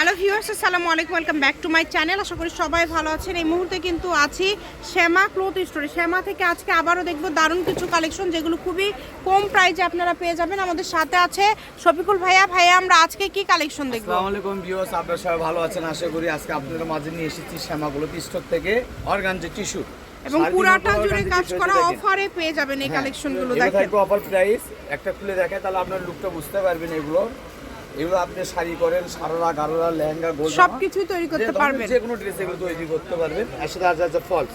Hello viewers আসসালামু আলাইকুম welcome back to my channel. আশা করি সবাই ভালো আছেন। এই মুহূর্তে কিন্তু আছি শ্যামা ক্লোথ স্টোরে। শ্যামা থেকে আজকে আবারও দেখব দারুণ কিছু কালেকশন যেগুলো খুবই কম প্রাইসে আপনারা পেয়ে যাবেন। আমাদের সাথে আছে শফিকুল ভাইয়া। ভাইয়া আমরা আজকে কি কালেকশন দেখব? আসসালামু আলাইকুম ভিউয়ার্স আপনারা সবাই ভালো আছেন? আশা করি আজকে আপনাদের মাঝে নিয়ে এসেছি শ্যামাগুলো স্টোর থেকে অর্গানজে টিস্যু এবং পুরাটা জুড়ে কাজ করা অফারে পেয়ে যাবেন এই কালেকশনগুলো দেখেন। হ্যাঁ, অফার প্রাইস একটা খুলে দেখেন তাহলে আপনার লুকটা বুঝতে পারবেন এগুলো এগুলো আপনি শাড়ি করেন সারারা গারোরা লেহেঙ্গা গোল সবকিছুই তৈরি করতে পারবেন। যে কোনো ড্রেস এগুলো তৈরি করতে পারবেন। এর সাথে আছে আছে ফলস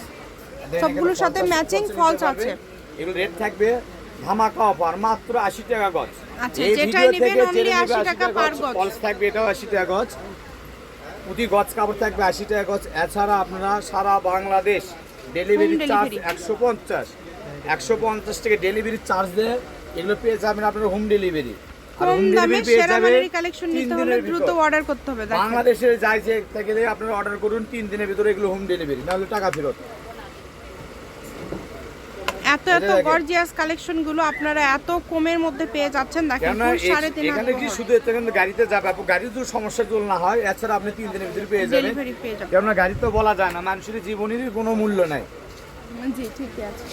সবগুলোর সাথে matching falls আছে। এগুলো রেট থাকবে ধামাকা অফার মাত্র আশি টাকা গজ। আচ্ছা, ভিডিও নেবেন only 80 টাকা per গজ। ফলস থাকবে এটাও আশি টাকা গজ। প্রতি গজ কাপড় থাকবে আশি টাকা গজ। এছাড়া আপনারা সারা বাংলাদেশ ডেলিভারি চার্জ delivery। একশো পঞ্চাশ। একশো পঞ্চাশ থেকে ডেলিভারি চার্জ দিয়ে এগুলো পেয়ে যাবেন আপনার হোম ডেলিভারি কম দামে সেরা মানের কালেকশন নিতে হলে দ্রুত অর্ডার করতে হবে বাংলাদেশে যাই যে থেকে আপনারা অর্ডার করুন তিন দিনের ভিতরে এগুলো হোম ডেলিভারি নাহলে টাকা ফেরত। এত এত গর্জিয়াস কালেকশনগুলো আপনারা এত কমের মধ্যে পেয়ে যাচ্ছেন দেখেন সাড়ে তিন এখানে কি শুধু কিন্তু গাড়িতে যাবে আপনি গাড়ির যদি সমস্যা যদি না হয় এছাড়া আপনি তিন দিনের ভিতরে পেয়ে যাবেন। কেননা গাড়ি তো বলা যায় না মানুষের জীবনেরই কোনো মূল্য নাই। জি ঠিকই আছে।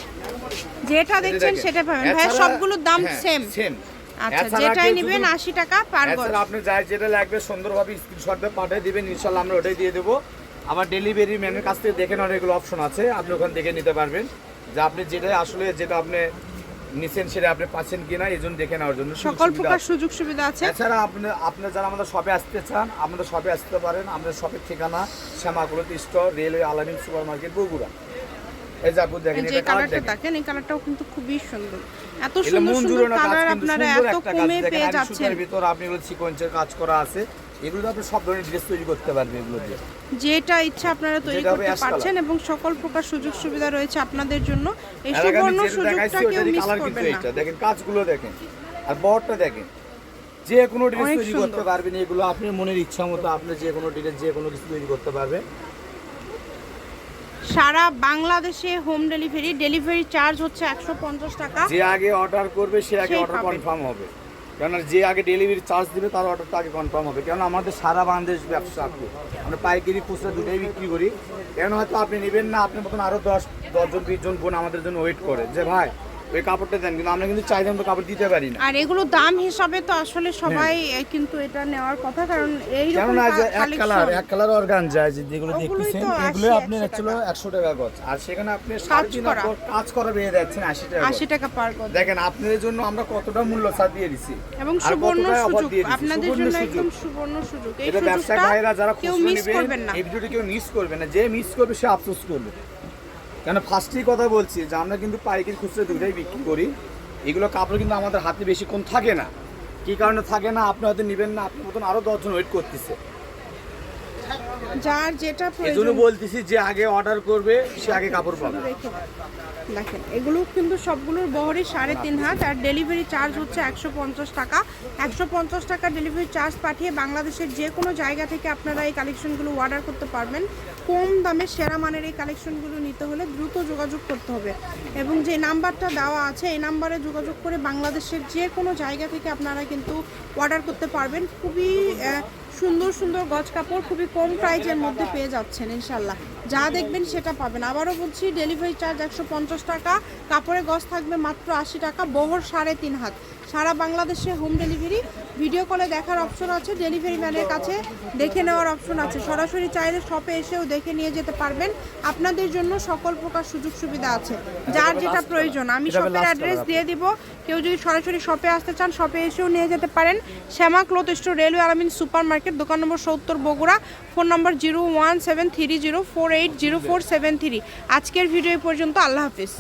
যেটা দেখছেন। সেটা পাবেন। ভাই সবগুলোর দাম হ্যাঁ, সেম। আচ্ছা যেটাই নেবেন যদি- আশি টাকা পার গজ এছাড়া আপনি যাই যেটা লাগবে সুন্দরভাবে স্ক্রিনশট দিয়ে পাঠিয়ে দিবেন ইনশাল্লাহ আমরা ওটাই দিয়ে দেবো। আমার ডেলিভারি ম্যানের কাছ থেকে দেখে নেওয়ার এগুলো অপশন আছে আপনি ওখানে নিতে পারবেন। যে আপনি যেটা আসলে যেটা আপনি নিছেন সেটা আপনি পাচ্ছেন কিনা এই জন্য দেখে নেওয়ার জন্য সকল প্রকার সুযোগ সুবিধা আছে। এছাড়া আপনি আপনি যারা আমাদের শপে আসতে চান আমাদের শপে আসতে পারেন। আমাদের শপের ঠিকানা শ্যামাকুলত store railway Alamin super market Bogura. এই দেখেন যে এটা কালার কালারটা দেখেন। দেখেন এই কালারটাও কিন্তু খুবই সুন্দর। এত সুন্দর সুন্দর কালার আপনারা এত কমে পেয়ে যাচ্ছেন। ভিতর আপনি এগুলো সিকোয়েন্সের কাজ করা আছে। এগুলো আপনি সব ধরনের ড্রেস তৈরি করতে পারবেন এগুলো দিয়ে। যেটা ইচ্ছা আপনারা তৈরি করতে পারছেন এবং সকল প্রকার সুযোগ সুবিধা রয়েছে আপনাদের জন্য। এই সুবর্ণ সুযোগটা কেউ মিস করবেন না। দেখেন কাজগুলো দেখেন। আর বহরটা দেখেন। যে কোনো ড্রেস তৈরি করতে পারবেন এগুলো আপনি মনের ইচ্ছা মতো আপনি যে কোনো ড্রেস যে কোনো কিছু তৈরি করতে পারবেন। সারা বাংলাদেশে হোম ডেলিভারি ডেলিভারি চার্জ হচ্ছে একশো পঞ্চাশ টাকা। যে আগে অর্ডার করবে সে আগে অর্ডার কনফার্ম হবে। কেননা যে আগে ডেলিভারি চার্জ দিবে তার অর্ডারটা আগে কনফার্ম হবে। কেন আমাদের সারা বাংলাদেশ ব্যবসা আপনি আমরা পাইকারি খুচরা দুটাই বিক্রি করি। কেন হয়তো আপনি নেবেন না আপনার মতন আরও দশ দশজন বিশজন বোন আমাদের জন্য ওয়েট করে। যে ভাই ওই কাপড়টা দেন কিন্তু আমরা কিন্তু চাইলে আমরা কাপড় দিতে পারি না। আর এগুলো দাম হিসাবে তো আসলে সবাই কিন্তু এটা নেওয়ার কথা কারণ এই যে এক কালার এক কালার অর্গান যায় যে যেগুলো দেখতেছেন এগুলো 80, আপনি 100 অ্যাকচুয়ালি একশো টাকা গজ আর সেখানে আপনি সাড়ে তিন। কাজ করা পেয়ে যাচ্ছেন আশি টাকা গজ। আশি টাকা পার গজ। দেখেন আপনাদের জন্য আমরা কতটা মূল্য ছাড় দিয়ে দিছি। এবং সুবর্ণ সুযোগ আপনাদের জন্য একদম সুবর্ণ সুযোগ। এই সুযোগটা ভাইরা যারা কেউ মিস করবেন না। এই ভিডিওটি কেউ মিস করবে না। যে মিস করবে সে আফসোস করবে। কেন ফার্স্টেই কথা বলছি যে আমরা কিন্তু পাইকারি খুচরো দুটাই বিক্রি করি। এগুলো কাপড় কিন্তু আমাদের হাতে বেশিক্ষণ থাকে না। কী কারণে থাকে না? আপনি হয়তো নেবেন না আপনার মতন আরও দশজন ওয়েট করতেছে। যার যেটা প্রয়োজন বলতেছি যে আগে অর্ডার করবে সে আগে কাপড় পাবে। দেখেন এগুলো কিন্তু সবগুলোর বহরই সাড়ে তিন হাত আর ডেলিভারি চার্জ হচ্ছে একশো পঞ্চাশ টাকা। একশো পঞ্চাশ টাকা ডেলিভারি চার্জ পাঠিয়ে বাংলাদেশের যে কোনো জায়গা থেকে আপনারা এই কালেকশনগুলো অর্ডার করতে পারবেন। কম দামে সেরা মানের এই কালেকশনগুলো নিতে হলে দ্রুত যোগাযোগ করতে হবে। এবং যে নাম্বারটা দেওয়া আছে এই নাম্বারে যোগাযোগ করে বাংলাদেশের যে কোনো জায়গা থেকে আপনারা কিন্তু অর্ডার করতে পারবেন। খুবই সুন্দর সুন্দর গজ কাপড় খুবই কম প্রাইজের মধ্যে পেয়ে যাচ্ছেন ইনশাল্লাহ যা দেখবেন সেটা পাবেন। আবারও বলছি ডেলিভারি চার্জ একশো পঞ্চাশ টাকা কাপড়ের গজ থাকবে মাত্র আশি টাকা বহর সাড়ে তিন হাত। সারা বাংলাদেশে হোম ডেলিভারি ভিডিও কলে দেখার অপশন আছে ডেলিভারি ম্যানের কাছে দেখে নেওয়ার অপশন আছে। সরাসরি চাইলে শপে এসেও দেখে নিয়ে যেতে পারবেন। আপনাদের জন্য সকল প্রকার সুযোগ সুবিধা আছে। যার যেটা প্রয়োজন আমি শপের অ্যাড্রেস দিয়ে দিব। কেউ যদি সরাসরি শপে আসতে চান শপে এসেও নিয়ে যেতে পারেন। Shyama cloth store railway Alamin super market দোকান নম্বর সত্তর Bogura. Phone number zero one seven three zero four eight zero four seven three আজকের ভিডিও পর্যন্ত আল্লাহ হাফিজ।